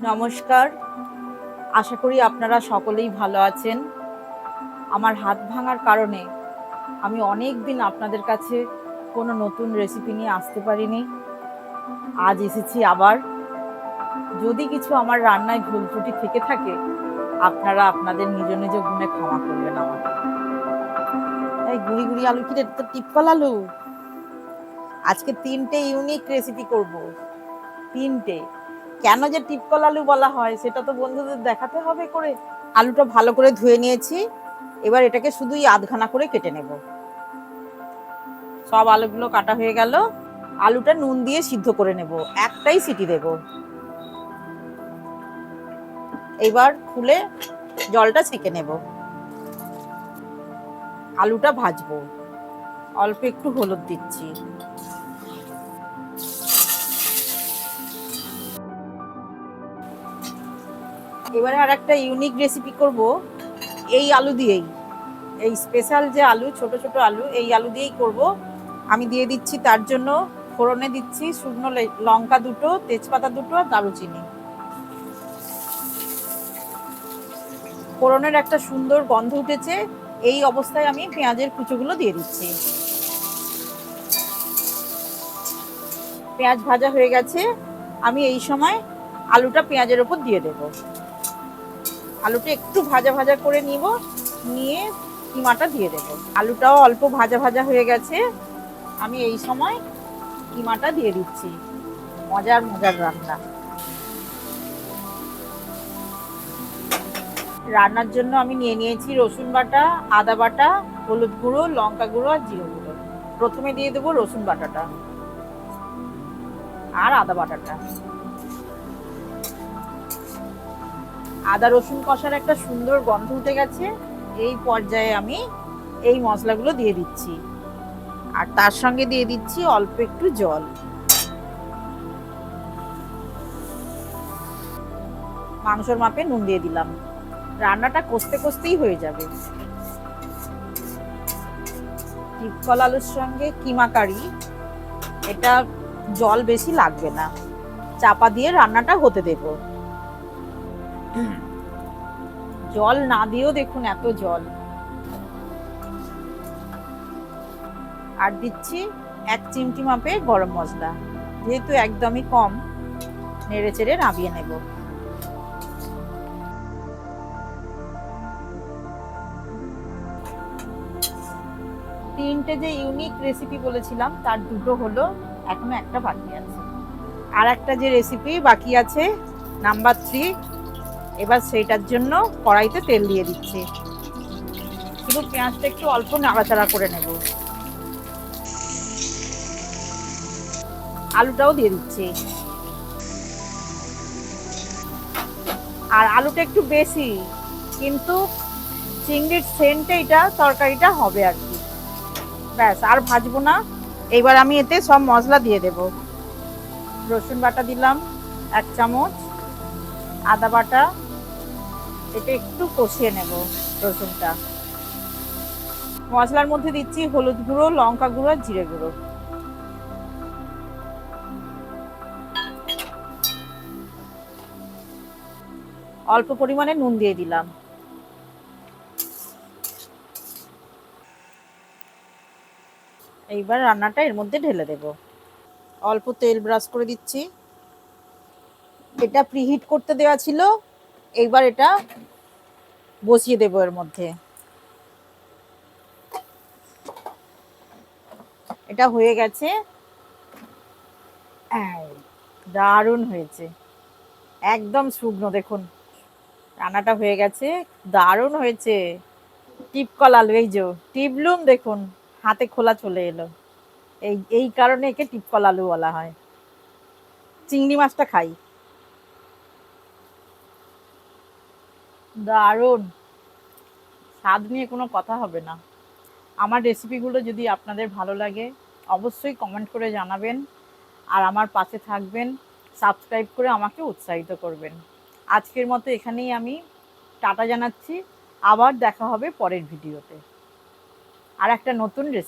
নমস্কার। আশা করি আপনারা সকলেই ভালো আছেন। আমার হাত ভাঙার কারণে আমি অনেক দিন আপনাদের কাছে কোনো নতুন রেসিপি নিয়ে আসতে পারিনি। আজ এসেছি আবার। যদি কিছু আমার রান্নায় ভুল ত্রুটি থেকে থাকে, আপনারা আপনাদের নিজ নিজ গুণে ক্ষমা করবেন আমাকে। এই গুড়ি গুড়ি আলু কি তো টিপকল আলু। আজকে তিনটে ইউনিক রেসিপি করব। তিনটে। কেন যে টিপকল আলু বলা হয়, সেটা তো বন্ধুদের দেখাতে হবে করে। আলুটা ভালো করে ধুয়ে নিয়েছি, এবার এটাকে শুধুই আধখানা করে কেটে নেব। সব আলুগুলো কাটা হয়ে গেল। আলুটা নুন দিয়ে সিদ্ধ করে নেব, একটাই সিটি দেব। এবার খুলে জলটা ছেঁকে নেব। আলুটা ভাজবো। অল্প একটু হলুদ দিচ্ছি। এবারে আর একটা ইউনিক রেসিপি করব। এই আলু দিয়েই। এই স্পেশাল যে আলু, ছোট ছোট আলু, এই আলু দিয়েই করব। আমি দিয়ে দিচ্ছি, তার জন্য ফোড়নে দিচ্ছি শুকনো লঙ্কা দুটো, তেজপাতা দুটো আর দারুচিনি। ফোড়নের একটা সুন্দর গন্ধ উঠেছে। এই অবস্থায় আমি পেঁয়াজের কুচোগুলো দিয়ে দিচ্ছি। পেঁয়াজ ভাজা হয়ে গেছে। আমি এই সময় আলুটা পেঁয়াজের ওপর দিয়ে দেবো। আলুটা একটু ভাজা ভাজা করে নিব, নিয়ে কিমাটা দিয়ে দেবো। আলুটাও অল্প ভাজা ভাজা হয়ে গেছে। আমি এই সময় কিমাটা দিয়ে দিচ্ছি। মজার মজার রান্না। রান্নার জন্য আমি নিয়ে নিয়েছি রসুন বাটা, আদা বাটা, হলুদ গুঁড়ো, লঙ্কা গুঁড়ো আর জিরে গুঁড়ো। প্রথমে দিয়ে দেবো রসুন বাটাটা আর আদা বাটাটা। আদা রসুন কষার একটা সুন্দর গন্ধ উঠে গেছে। এই পর্যায়ে আমি এই মশলাগুলো দিয়ে দিচ্ছি। আর তার সঙ্গে দিয়ে দিচ্ছি অল্প একটু জল। মাংসর মাপে নুন দিয়ে দিলাম। রান্নাটা কষতে কষতেই হয়ে যাবে। টিপকল আলুর সঙ্গে কিমা কারি, এটা জল বেশি লাগবে না। চাপা দিয়ে রান্নাটা হতে দেবো। জল না দিয়েও দেখুন এত জল। আর দিচ্ছি এক চিমটি মাপে গরম মশলা। যেহেতু একদমই কম, নেড়ে চেড়ে নামিয়ে নেব। তিনটে যে ইউনিক রেসিপি বলেছিলাম, তার দুটো হলো, এখনও একটা বাকি আছে। আর একটা যে রেসিপি বাকি আছে নাম্বার থ্রি এবার সেইটার জন্য কড়াইতে তেল দিয়ে দিচ্ছি। শুধু পেঁয়াজটা একটু অল্প নাড়াচাড়া করে নেব। আলুটাও দিয়ে দিচ্ছি। আর আলুটা একটু বেশি, কিন্তু চিংড়ির সেন্টে এটা তরকারিটা হবে আর কি। ব্যাস, আর ভাজবো না। এবার আমি এতে সব মশলা দিয়ে দেব। রসুন বাটা দিলাম, এক চামচ, আদা বাটা এটা একটু কষিয়ে নেব রসুনটা। মশলার মধ্যে দিচ্ছি হলুদ গুঁড়ো, লঙ্কা গুঁড়ো আর জিরে গুঁড়ো। অল্প পরিমাণে নুন দিয়ে দিলাম। এইবার রান্নাটা এর মধ্যে ঢেলে দেব। অল্প তেল ব্রাশ করে দিচ্ছি। এটা প্রিহিট করতে দেওয়া ছিল এইবার এটা বসিয়ে দেবো এর মধ্যে। এটা হয়ে গেছে। দারুণ হয়েছে। একদম শুকনো, দেখুন। রান্নাটা হয়ে গেছে। দারুণ হয়েছে। টিপকল আলু, এই যে টিপলুম দেখুন, হাতে খোলা চলে এলো। এই এই কারণে একে টিপকল আলু বলা হয়। চিংড়ি মাছটা খাই। দারুণ। স্বাদ নিয়ে কোনো কথা হবে না। আমার রেসিপিগুলো যদি আপনাদের ভালো লাগে, অবশ্যই কমেন্ট করে জানাবেন আর আমার পাশে থাকবেন সাবস্ক্রাইব করে আমাকে উৎসাহিত করবেন। আজকের মতো এখানেই আমি টাটা জানাচ্ছি। আবার দেখা হবে পরের ভিডিওতে আর একটা নতুন রেসিপি